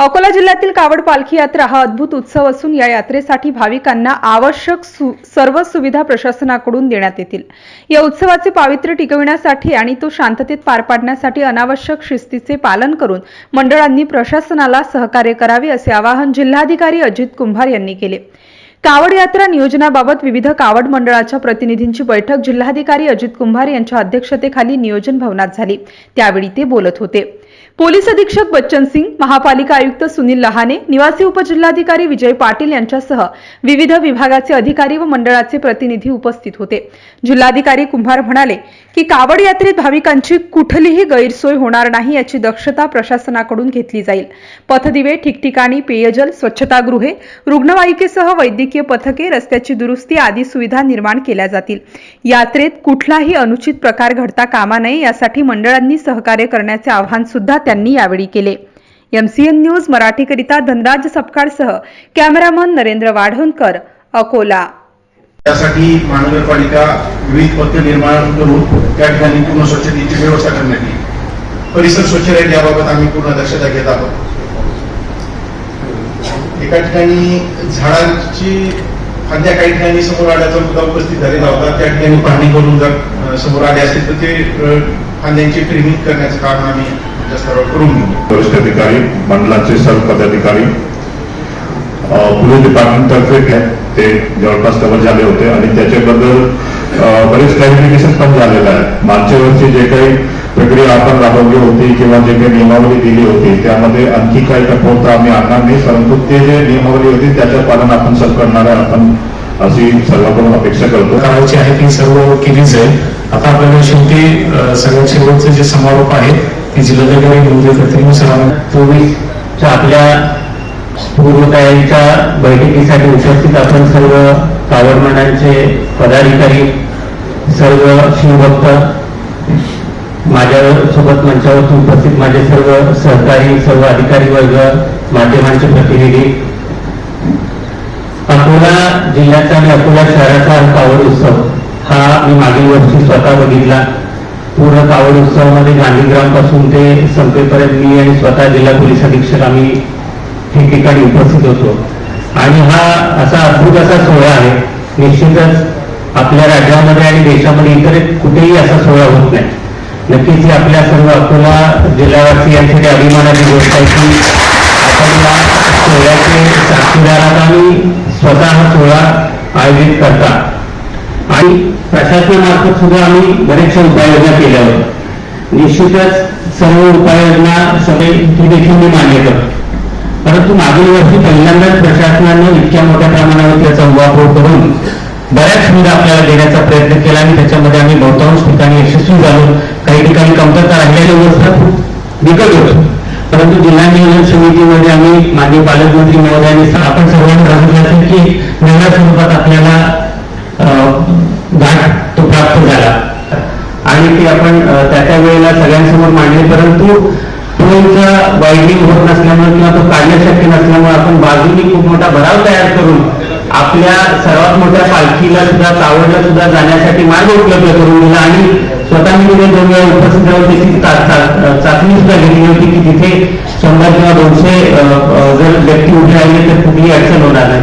अकोला जिल्ह्यातील कावड पालखी यात्रा हा अद्भुत उत्सव असून या यात्रेसाठी भाविकांना आवश्यक सु- सर्व सुविधा प्रशासनाकडून देण्यात येतील. या उत्सवाचे पावित्र्य टिकविण्यासाठी आणि तो शांततेत पार पाडण्यासाठी अनावश्यक शिस्तीचे पालन करून मंडळांनी प्रशासनाला सहकार्य करावे असे आवाहन जिल्हाधिकारी अजित कुंभार यांनी केले. कावड यात्रा नियोजनाबाबत विविध कावड मंडळाच्या प्रतिनिधींची बैठक जिल्हाधिकारी अजित कुंभार यांच्या अध्यक्षतेखाली नियोजन भवनात झाली. त्यावेळी ते बोलत होते. पोलीस अधीक्षक बच्चन सिंग महापालिका आयुक्त सुनील लहाने निवासी उपजिल्हाधिकारी विजय पाटील यांच्यासह विविध विभागाचे अधिकारी व मंडळाचे प्रतिनिधी उपस्थित होते. जिल्हाधिकारी कुंभार म्हणाले की कावड यात्रेत भाविकांची कुठलीही गैरसोय होणार नाही याची दक्षता प्रशासनाकडून घेतली जाईल. पथदिवे ठिकठिकाणी पेयजल स्वच्छतागृहे रुग्णवाहिकेसह वैद्यकीय पथके रस्त्याची दुरुस्ती आदी सुविधा निर्माण केल्या जातील. यात्रेत कुठलाही अनुचित प्रकार घडता कामा नये यासाठी मंडळांनी सहकार्य करण्याचे आव्हान सुद्धा त्यांनी यावेळी केले. एमसीएन न्यूज मराठीकरिता धनराज सपकाळसह कॅमेरामन नरेंद्र वाढवणकर अकोला. त्यासाठी महानगरपालिका विविध पथ्य निर्माण करून त्या ठिकाणी पूर्ण स्वच्छतेची व्यवस्था करण्यात येईल. परिसर स्वच्छ राहील याबाबत आम्ही पूर्ण दक्षता घेत आहोत. एका ठिकाणी झाडांची फांद्या काही ठिकाणी समोर आल्याचा मुद्दा उपस्थित झालेला होता. त्या ठिकाणी पाहणी करून जर समोर आले असतील तर ते अ, फांद्यांची ट्रिमिंग करण्याचं काम आम्ही आमच्या स्तरावर करून घेऊ. वरिष्ठ अधिकारी मंडळाचे सर्व पदाधिकारी पोलीस डिपार्टमेंटतर्फे काय ते जवळपास कव्हर झाले होते आणि त्याच्याबद्दल बरेच क्लॅरिफिकेशन पण झालेलं आहे मागच्या वर्षी जे काही प्रक्रिया आपण राबवली होती किंवा जे काही नियमावली दिली होती त्यामध्ये आणखी काही कठोरता आम्ही आणणार नाही परंतु ते जे नियमावली होती त्याचं पालन आपण सब करणार आहे. आपण अशी सर्वांकडून अपेक्षा करतो. करायची आहे ती सर्व केलीच आहे. आता आपल्याला शेवटी सगळ्यात शेवटचं जे समारोप आहे ते जिल्हाधिकारी महोदय करतील मी सर्वांना चोवीसच्या आपल्या पूर्वतयारीच्या बैठकीसाठी उपस्थित आपण सर्व मंडळांचे पदाधिकारी सर्व शिवभक्त माझ्या सोबत मंचावर उपस्थित माझे सर्व सहकारी सर्व अधिकारी वर्ग माध्यमांचे प्रतिनिधी जिल्ह्याचा आणि अकोला शहराचा हा कावड उत्सव हा मी मागील वर्षी स्वतः बघितला. पूर्ण कावड उत्सवामध्ये गांधीग्रामपासून ते संपेपर्यंत मी आणि स्वतः जिल्हा पोलीस अधीक्षक आम्ही ठिकठिकाणी उपस्थित होतो. आणि हा असा अद्भुत असा सोहळा आहे. निश्चितच आपल्या राज्यामध्ये आणि देशामध्ये इतर कुठेही असा सोहळा होत नाही. नक्कीच ही आपल्या सर्व अकोला जिल्हावासियांसाठी अभिमानाची गोष्ट आहे की आपण या सोहळ्याचे साक्षीदार स्वतः हा सोहळा आयोजित करतात. आणि प्रशासनामार्फत सुद्धा आम्ही बरेचशा उपाययोजना केल्या होत्या निश्चितच सर्व उपाययोजना सगळे ही देखील मी मान्य करतो. परंतु मागील वर्षी पहिल्यांदाच प्रशासनानं इतक्या मोठ्या प्रमाणावर त्याचा उहापोह करून बऱ्याच सुविधा आपल्याला देण्याचा प्रयत्न केला आणि त्याच्यामध्ये आम्ही बहुतांश ठिकाणी यशस्वी झालो. काही ठिकाणी कमतरता राहिलेल्या व्यवस्था खूप बिकट होतो. परंतु जिल्हा नियोजन समितीमध्ये आम्ही माननीय पालकमंत्री महोदयांनी आपण सर्वांना सांगितलं असेल की वेगळ्या स्वरूपात आपल्याला अं, घाट तो प्राप्त झाला. आणि ते आपण त्या त्या वेळेला सगळ्यांसमोर मांडले परंतु टोलचा वायडिंग होत नसल्यामुळे किंवा तो काढण्यासाठी शक्य नसल्यामुळे आपण बाजूनी खूप मोठा भराव तयार करून आपल्या सर्वात मोठ्या पालखीला सुद्धा चावडला सुद्धा जाण्यासाठी मार्ग उपलब्ध करून दिला आणि स्वतः मी तिथे दोन वेळा उपस्थित राहून त्याची चाचणी सुद्धा घेतली होती की तिथे शंभर किंवा दोनशे जर व्यक्ती उभे राहिले तर कुठलीही अडचण होणार नाही.